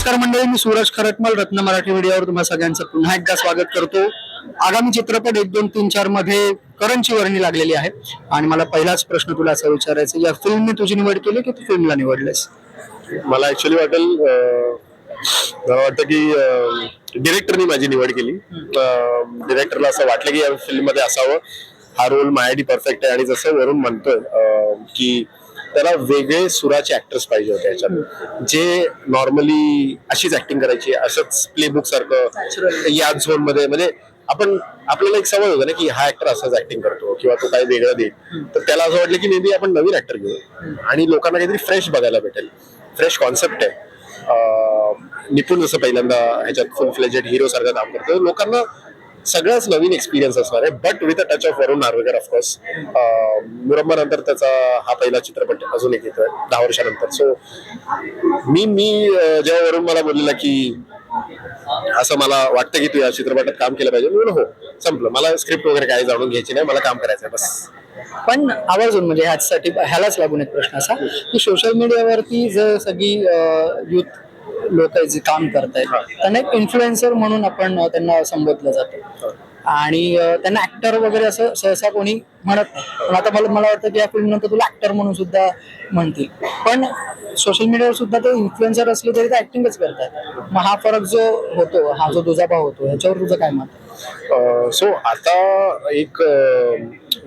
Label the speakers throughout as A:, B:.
A: नमस्कार मंडळी मी सूरज खरटमल रत्न मराठी मीडियावर तुम्हा सगळ्यांचं पुन्हा एकदा स्वागत करतो. आगामी चित्रपट एक दोन तीन चारमध्ये करणची वर्णी लागलेली आहे. आणि मला पहिलाच प्रश्न तुला असा विचारायचा या फिल्मने तुझी निवड केली की तू फिल्मला निवडलेस
B: मला ऍक्च्युली वाटेल मला वाटतं की डिरेक्टरनी माझी निवड केली. डिरेक्टरला असं वाटलं की या फिल्ममध्ये असावं. हा रोल माझ्यासाठी परफेक्ट आहे. आणि जसं वरून म्हणतोय की त्याला वेगळे सुराचे ऍक्टर्स पाहिजे होते याच्यात. जे नॉर्मली अशीच ऍक्टिंग करायची असंच प्लेबुक सारखं या झोनमध्ये. म्हणजे आपण आपल्याला एक सवय होतं ना की हा ऍक्टर असंच ऍक्टिंग करतो किंवा तो काही वेगळं देईल. तर त्याला असं वाटलं की मे बी आपण नवीन ऍक्टर घेऊ. आणि लोकांना काहीतरी फ्रेश बघायला भेटेल. फ्रेश कॉन्सेप्ट आहे. निपुण जसं पहिल्यांदा ह्याच्यात फुल फ्लेजेड हिरो सारखं काम करतो. लोकांना सगळाच नवीन एक्सपिरियन्स असणार आहे. But with a touch of Varun Narvekar of course Muramba नंतर त्याचा हा पहिला चित्रपट अजून एक येतोय दहा वर्षानंतर. सो मी मी जेव्हा वरुण मला बोललेला की असं मला वाटतं की तू या चित्रपटात काम केलं पाहिजे. म्हणून हो संपलं. मला स्क्रिप्ट वगैरे काही जाणून घ्यायची नाही. मला काम करायचं आहे बस.
A: पण आवर्जून म्हणजे ह्यासाठी ह्यालाच लागून एक प्रश्न असा की सोशल मीडियावरती जर सगळी युथ लोक जे काम करतायत त्यांना एक इन्फ्लुएन्सर म्हणून आपण त्यांना संबोधलं जातं. आणि त्यांना ऍक्टर वगैरे असं सहसा कोणी म्हणत नाही. पण आता मला मला वाटतं की या फिल्म नंतर तुला ऍक्टर म्हणून सुद्धा म्हणतील. पण सोशल मीडियावर सुद्धा ते इन्फ्लुएन्सर असले तरी ते ऍक्टिंगच करतात. मग हा फरक जो होतो हा जो दुजाभाव होतो ह्याच्यावर तुझं काय मत?
B: सो आता एक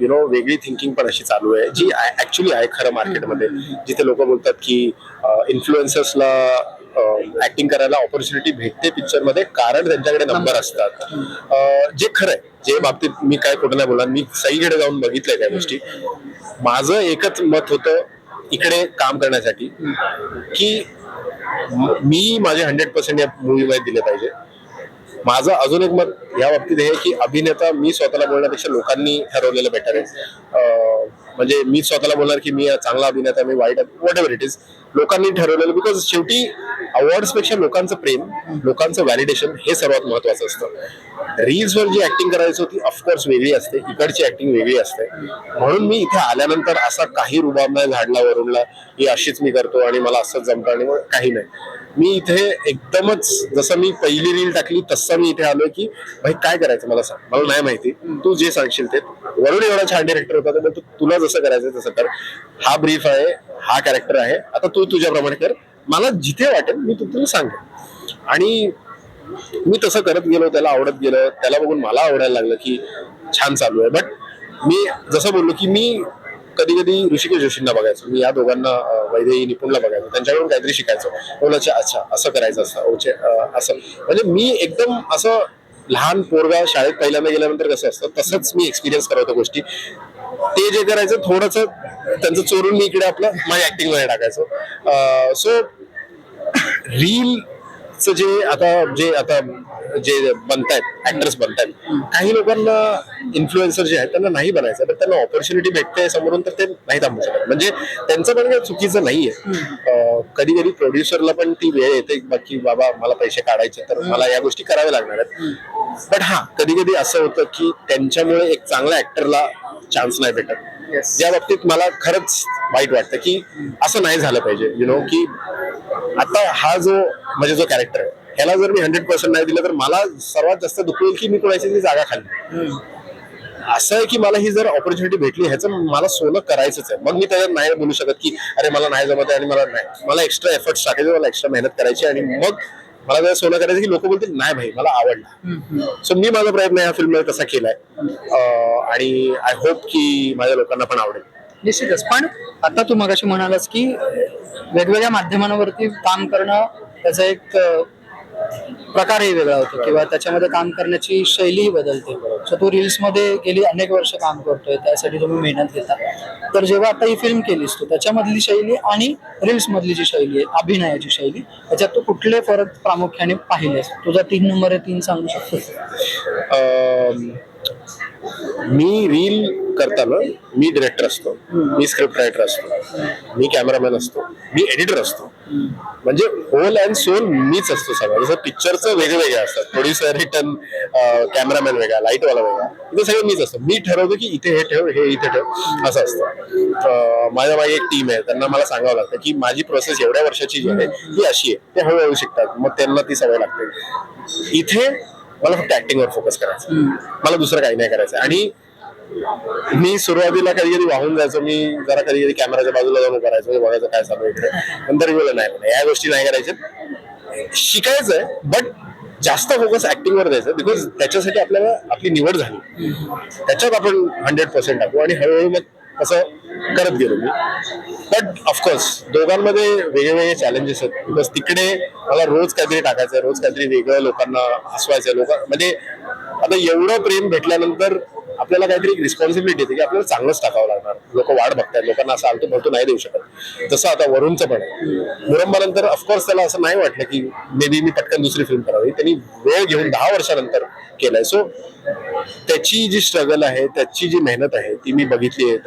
B: यु नो वेगळी थिंकिंग पण अशी चालू आहे जी ऍक्च्युली आहे खरं मार्केटमध्ये जिथे लोक बोलतात की इन्फ्लुएन्सर्सला ऍक्टिंग करायला ऑपॉर्च्युनिटी भेटते पिक्चरमध्ये कारण त्यांच्याकडे नंबर असतात. जे खरं आहे जे बाबतीत मी काय कुठं नाही बोला मी सईकडे जाऊन बघितलंय त्या गोष्टी. माझं एकच मत होतं इकडे काम करण्यासाठी की मी माझे हंड्रेड पर्सेंट या मूवीमध्ये दिले पाहिजे. माझं अजून एक मत या बाबतीत हे की अभिनेता मी स्वतःला बोलण्यापेक्षा लोकांनी ठरवलेलं बेटर आहे. म्हणजे मी स्वतःला बोलणार की मी चांगला अभिनेता मी वाईट वॉट एव्हर इट इज लोकांनी ठरवलेलं बिकॉज शेवटी अवॉर्ड्सपेक्षा लोकांचं प्रेम लोकांचं व्हॅलिडेशन हे सर्वात महत्वाचं असतं. रील्सवर जी ऍक्टिंग करायची होती ऑफकोर्स वेगळी असते. इकडची ऍक्टिंग वेगळी असते. म्हणून मी इथे आल्यानंतर असा काही रुबाब नाही झाडला वरूनला की अशीच मी करतो आणि मला असंच जमतं आणि मग काही नाही. मी इथे एकदमच जसं मी पहिली रील टाकली तसं मी इथे आलोय की भाई काय करायचं मला सांग? मला नाही माहिती. तू जे सांगशील ते. वरून एवढा छान डिरेक्टर होता तर तू तुला जसं करायचं तसं कर. हा ब्रीफ आहे हा कॅरेक्टर आहे. आता तू तुझ्याप्रमाणे कर. मला जिथे वाटेल मी तुला सांगेन. आणि मी तसं करत गेलो त्याला आवडत गेलं. त्याला बघून मला आवडायला लागलं की छान चालू आहे. बट मी जसं बोललो की मी कधी कधी ऋषिकेश जोशींना बघायचो. मी या दोघांना वैदेही निपुणला बघायचो. त्यांच्याकडून काहीतरी शिकायचो. बोल अच्छा अच्छा असं करायचं असं ओचे असं. म्हणजे मी एकदम असं लहान पोरगा शाळेत पहिल्यांदा गेल्यानंतर कसं असतं तसंच मी एक्सपिरियन्स करत गोष्टी. ते जे करायचं थोडस त्यांचं चोरून मी इकडे आपलं माझ्या ऍक्टिंगमध्ये टाकायचो. सो रील रीलचं जे आता जे आता जे बनतायत ऍक्टर्स बनतायत काही लोकांना इन्फ्लुएन्सर जे आहेत त्यांना नाही बनायचं तर त्यांना ऑपॉर्च्युनिटी भेटते समोरून तर ते नाही थांबू शकत. म्हणजे त्यांचं पण काही चुकीचं नाहीये. कधी कधी प्रोड्युसरला पण ती वेळ येते की बाबा मला पैसे काढायचे तर मला या गोष्टी कराव्या लागणार आहेत. बट हा कधी कधी असं होतं की त्यांच्यामुळे एक चांगल्या ऍक्टरला चान्स नाही भेटत. ज्या बाबतीत मला खरंच वाईट वाटतं की असं नाही झालं पाहिजे यु नो की आता हा जो म्हणजे जो कॅरेक्टर आहे. ह्याला जर मी हंड्रेड पर्सेंट नाही दिलं तर मला सर्वात जास्त दुःख होईल की मी कोणाची जागा खाल्ली असं आहे की मला ही जर ऑपॉर्च्युनिटी भेटली ह्याचं मला सोनं करायचंच आहे. मग मी त्याच्यात नाही बोलू शकत की अरे मला नाही जमत आहे आणि मला नाही. मला एक्स्ट्रा एफर्ट्स टाकायचे मला एक्स्ट्रा मेहनत करायची आणि मग मला जर सोनं करायचं की लोक बोलतील नाही भाई मला आवडला. सो मी माझा प्रयत्न या फिल्ममध्ये तसा केलाय. आणि आय होप की माझ्या लोकांना पण आवडेल.
A: निश्चितच. पण आता तू मगाशी म्हणालास की वेगवेगळ्या माध्यमांवरती काम करणं त्याचा एक प्रकारही वेगळा होतो किंवा त्याच्यामध्ये काम करण्याची शैलीही बदलते. सो तू रील्समध्ये गेली अनेक वर्ष काम करतोय त्यासाठी तुम्ही मेहनत घेता. तर जेव्हा आता ही फिल्म केलीस तू त्याच्यामधली शैली आणि रील्समधली जी शैली आहे अभिनयाची शैली त्याच्यात तू कुठले फरक प्रामुख्याने पाहिलेस तुझा तीन नंबर आहे तीन सांगू
B: शकतो मी रील करताना मी डिरेक्टर असतो. मी स्क्रिप्ट रायटर असतो. मी कॅमेरामॅन असतो. मी एडिटर असतो. म्हणजे होल अँड सोल मीच असतो सगळं. जसं पिक्चरचं वेगळे वेगळे असतात प्रोड्युसर रिटर्न कॅमेरामॅन वेगळा लाईटवाला वेगळा. इथे सगळं मीच असतो. मी ठरवतो की इथे हे ठेव हे इथे ठेव असं असतं. माझ्या मागे एक टीम आहे. त्यांना मला सांगावं लागतं की माझी प्रोसेस एवढ्या वर्षाची जी आहे ही अशी आहे. ते हळूहळू शिकतात. मग त्यांना ती सवय लागते. इथे मला फक्त ऍक्टिंगवर फोकस करायचं मला दुसरं काही नाही करायचं आणि मी सुरुवातीला कधी कधी वाहून जायचो. मी जरा कधी कधी कॅमेराच्या बाजूला जाऊन उभं राहायचो. म्हणजे बघायचं काय चालू आहे इकडे. नंतर मी नाही नाही, या गोष्टी नाही करायच्या. शिकायचंय बट जास्त फोकस ऍक्टिंग वर द्यायचं. बिकॉज त्याच्यासाठी आपल्याला आपली निवड झाली. त्याच्यात आपण हंड्रेड पर्सेंट टाकू. आणि हळूहळू मग असं करत गेलो मी. बट ऑफकोर्स दोघांमध्ये वेगवेगळे चॅलेंजेस आहेत. बिकॉज तिकडे मला रोज काहीतरी टाकायचं रोज काहीतरी वेगळं लोकांना हसवायचं लोक म्हणजे आता एवढं प्रेम भेटल्यानंतर आपल्याला काहीतरी रिस्पॉन्सिबिलिटी येते की आपल्याला चांगलंच टाकावं लागणार. लोक वाट बघतात लोकांना असं आलतो भरतो नाही देऊ शकत. तसं आता वरुणचं पण आहे. मुरंबानंतर ऑफकोर्स त्याला असं नाही वाटलं की मे बी मी पटकन दुसरी फिल्म करावी. त्यांनी वेळ घेऊन दहा वर्षानंतर केलाय. सो त्याची जी स्ट्रगल आहे त्याची जी मेहनत आहे ती मी बघितली आहे.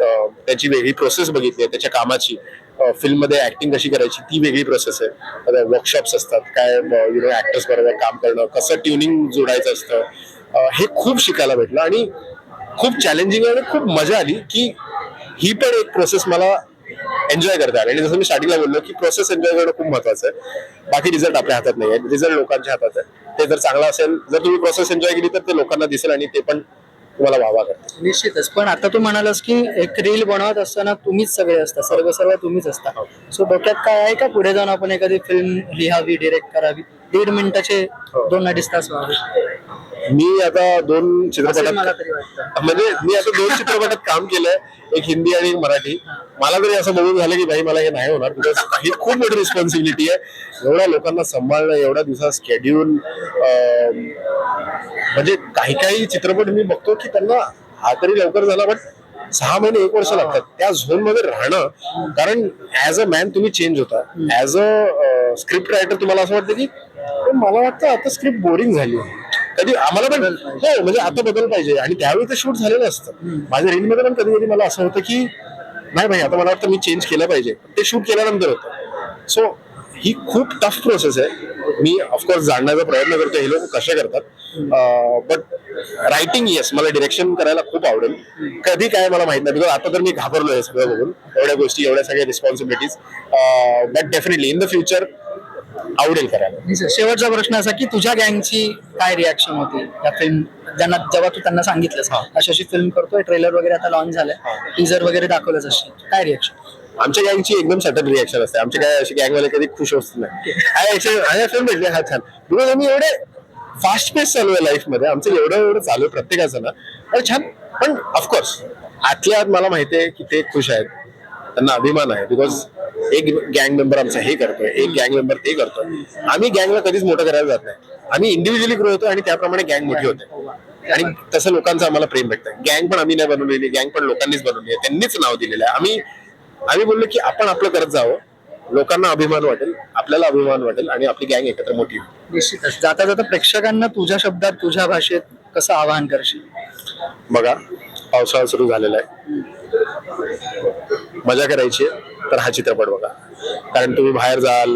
B: त्याची वेगळी प्रोसेस बघितली आहे. त्याच्या कामाची. फिल्ममध्ये ऍक्टिंग कशी करायची ती वेगळी प्रोसेस आहे. वर्कशॉप्स असतात. काय यु नो ऍक्टर्स बरोबर काम करणं कसं ट्युनिंग जोडायचं असतं. हे खूप शिकायला भेटलं. आणि खूप चॅलेंजिंग आणि खूप मजा आली की ही पण एक प्रोसेस मला एन्जॉय करता आली. आणि जसं मी स्टार्टिंगला बोललो की प्रोसेस एन्जॉय करणं खूप महत्वाचं आहे. बाकी रिझल्ट आपल्या हातात नाही आहे रिझल्ट लोकांच्या हातात आहे. ते जर चांगला असेल जर तुम्ही प्रोसेस एन्जॉय केली तर ते लोकांना दिसेल आणि ते पण तुम्हाला वाहवा करतील.
A: निश्चितच. पण आता तू म्हणालास की एक रील बनवत असताना तुम्हीच सगळे असता. सर्व सर्व तुम्हीच असता. सो डोक्यात काय आहे का? पुढे जाऊन आपण एखादी फिल्म लिहावी डिरेक्ट करावी? दीड मिनिटाचे
B: हो.
A: दोन अडीच तास व्हावे.
B: मी आता दोन चित्रपटात म्हणजे मी आता दोन चित्रपटात काम केलंय. एक हिंदी आणि एक मराठी. मला तरी असं बघून झालं की भाई मला हे नाही होणार. बिकॉज ही खूप मोठी रिस्पॉन्सिबिलिटी आहे. एवढ्या लोकांना सांभाळणं एवढ्या दिवसात स्केड्यूल म्हणजे काही काही चित्रपट मी बघतो की त्यांना हा तरी लवकर झाला बट सहा महिने एक वर्ष लागतात. त्या झोनमध्ये राहणं कारण ऍज अ मॅन तुम्ही चेंज होता. ऍज अ स्क्रिप्ट रायटर तुम्हाला असं वाटतं की "अरे, मला वाटतं आता स्क्रिप्ट बोरिंग झाली कधी आम्हाला पण हो म्हणजे आता बदल पाहिजे. आणि त्यावेळी ते शूट झालेलं असतं. माझ्या रील मध्ये पण कधी कधी मला असं होतं की नाही भाई आता मला वाटतं मी चेंज केलं पाहिजे. ते शूट केल्यानंतर होतं. सो ही खूप टफ प्रोसेस आहे. मी ऑफकोर्स जाणण्याचा प्रयत्न करतो हे लोक कसे करतात? बट रायटिंग येस मला डिरेक्शन करायला खूप आवडेल. कधी काय मला माहीत नाही. बिकॉज आता तर मी घाबरलो आहे सगळं बघून. एवढ्या गोष्टी एवढ्या सगळ्या responsibilities but definitely in the future आवडेल करायला.
A: शेवटचा प्रश्न असा की तुझ्या गँगची काय रिॲक्शन होती? या फिल्म ज्यांना जेव्हा तू त्यांना सांगितलंस अशी अशी फिल्म करतोय ट्रेलर वगैरे आता लॉन्च झालंय. टीजर वगैरे दाखवलंच अशी. काय रिॲक्शन
B: आमच्या गँगची एकदम सटन रिॲक्शन असते. आमचे काय असे गँगवाले कधी खुश होत नाही. फिल्म भेटले. हा छान. बिकॉज आम्ही एवढे फास्ट पेस चालू आहे लाईफमध्ये. आमचं एवढं एवढं चालू आहे प्रत्येकाचं ना. अरे छान. पण ऑफकोर्स आतल्या आत मला माहिती आहे की ते खुश आहेत. त्यांना अभिमान आहे. बिकॉज एक गँग मेंबर आमचा हे करतोय एक गँग मेंबर ते करतोय. आम्ही गँगला कधीच मोठं करायला जात नाही. आम्ही इंडिव्हिज्युअली ग्रो होतो आणि त्याप्रमाणे गँग मोठी होते. आणि तसं लोकांचं आम्हाला प्रेम भेटतं गँग पण आम्ही नाही बनवलेली गँग पण लोकांनीच बनवली आहे. त्यांनीच नाव दिलेलं आहे. आम्ही आम्ही बोललो की आपण आपलं करत जावं. लोकांना अभिमान वाटेल आपल्याला अभिमान वाटेल आणि आपली गँग एकत्र मोठी होईल.
A: निश्चितच. जाता जाता प्रेक्षकांना तुझ्या शब्दात तुझ्या भाषेत कसं आवाहन करशील?
B: बघा पावसाळा सुरू झालेला आहे. मजा करायची आहे. तर हा चित्रपट बघा. कारण तुम्ही बाहेर जाल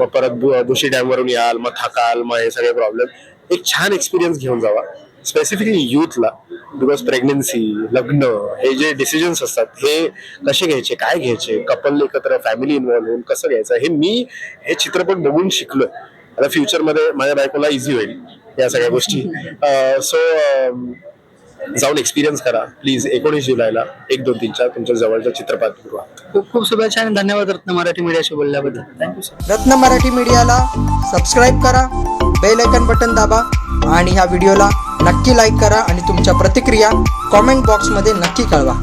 B: मग परत बु- बुशी डॅम वरून याल मग थकाल मग हे सगळे प्रॉब्लेम एक छान एक्सपिरियन्स घेऊन जावा. स्पेसिफिकली युथला बिकॉज प्रेग्नन्सी लग्न हे जे डिसिजन्स असतात हे कसे घ्यायचे काय घ्यायचे कपल एकत्र फॅमिली इन्व्हॉल्व होऊन कसं घ्यायचं हे मी हे चित्रपट बघून शिकलोय. आता फ्युचरमध्ये माझ्या बायकोला इझी होईल या सगळ्या गोष्टी. सो जाऊन एक्सपिरियन्स करा. प्लीज एकोणीस जुलैला एक दोन तीन चार तुमच्या जवळच्या चित्रपटगृहात
A: खूप खूप शुभेच्छा आणि धन्यवाद रत्न मराठी मीडियाशी बोलल्याबद्दल. Thank you sir
C: Ratna Marathi मीडियाला सबस्क्राईब करा बेल आयकन बटन दाबा आणि ह्या व्हिडिओला नक्की लाईक करा आणि तुमच्या प्रतिक्रिया कॉमेंट बॉक्समध्ये नक्की कळवा.